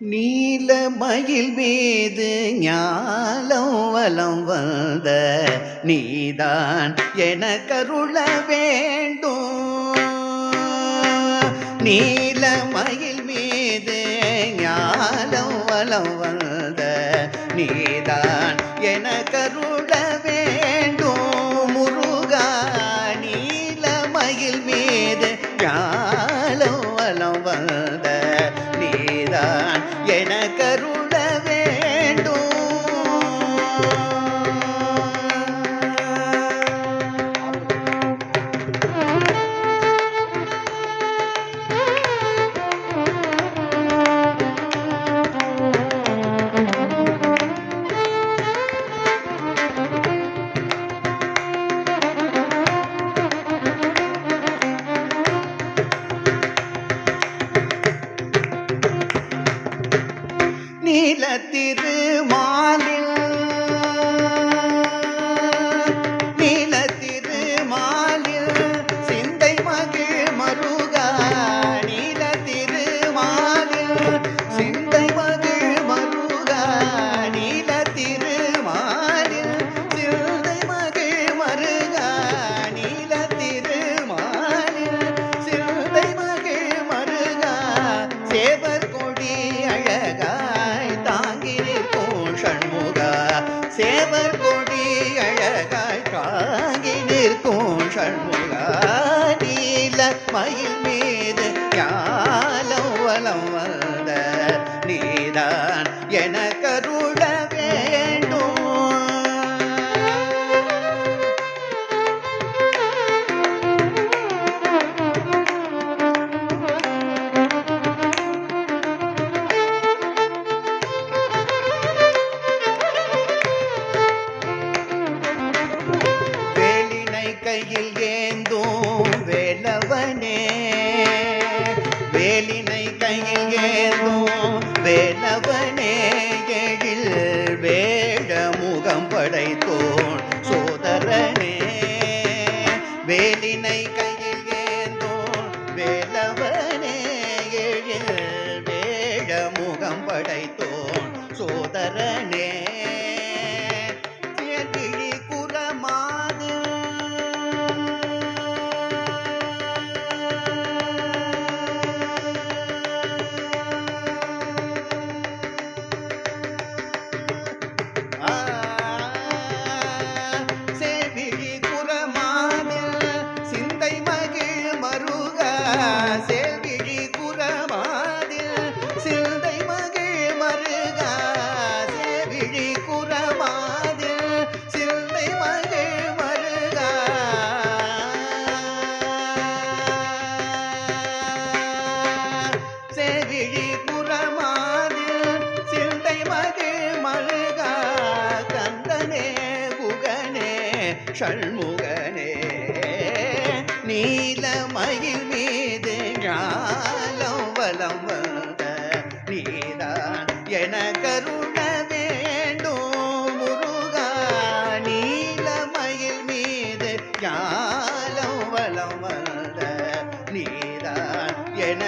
நீல மயில் மீது ஞாலம் வலம் வந்த நீதான் என கருள வேண்டும். நீல மயில் மீது ஞாலம் வலம் வந்த நீதான் என கருள நீலத்திரு மாலில் நீலத்திரு சிந்தை மகிழ் மருகா நீலத்திரு மாலில் சிந்தை மகிழ் மருகா நீலத்திரு மாலில் சிந்தை மகிழ் மருகா நீலத்திரு மாலில் சிந்தை மகிழ் மருகா சேவ மயில் மீது ஞாலம் வலம் வந்த நீதான் என கருள ஏந்தும் வேலவனே. வேலினை கையில் ஏந்தும் வேலவனே. செவிழி புறமாதில் சிந்தை மகிழ் மழுகா கந்தனே குகனே ஷண்முகனே. நீல மயில் மீது ஞாலம் வலம் வந்த நீதான் என கருண வேண்டும் முருகா. நீல மயில் மீது ஞாலம் வலம் வந்த நீதான் என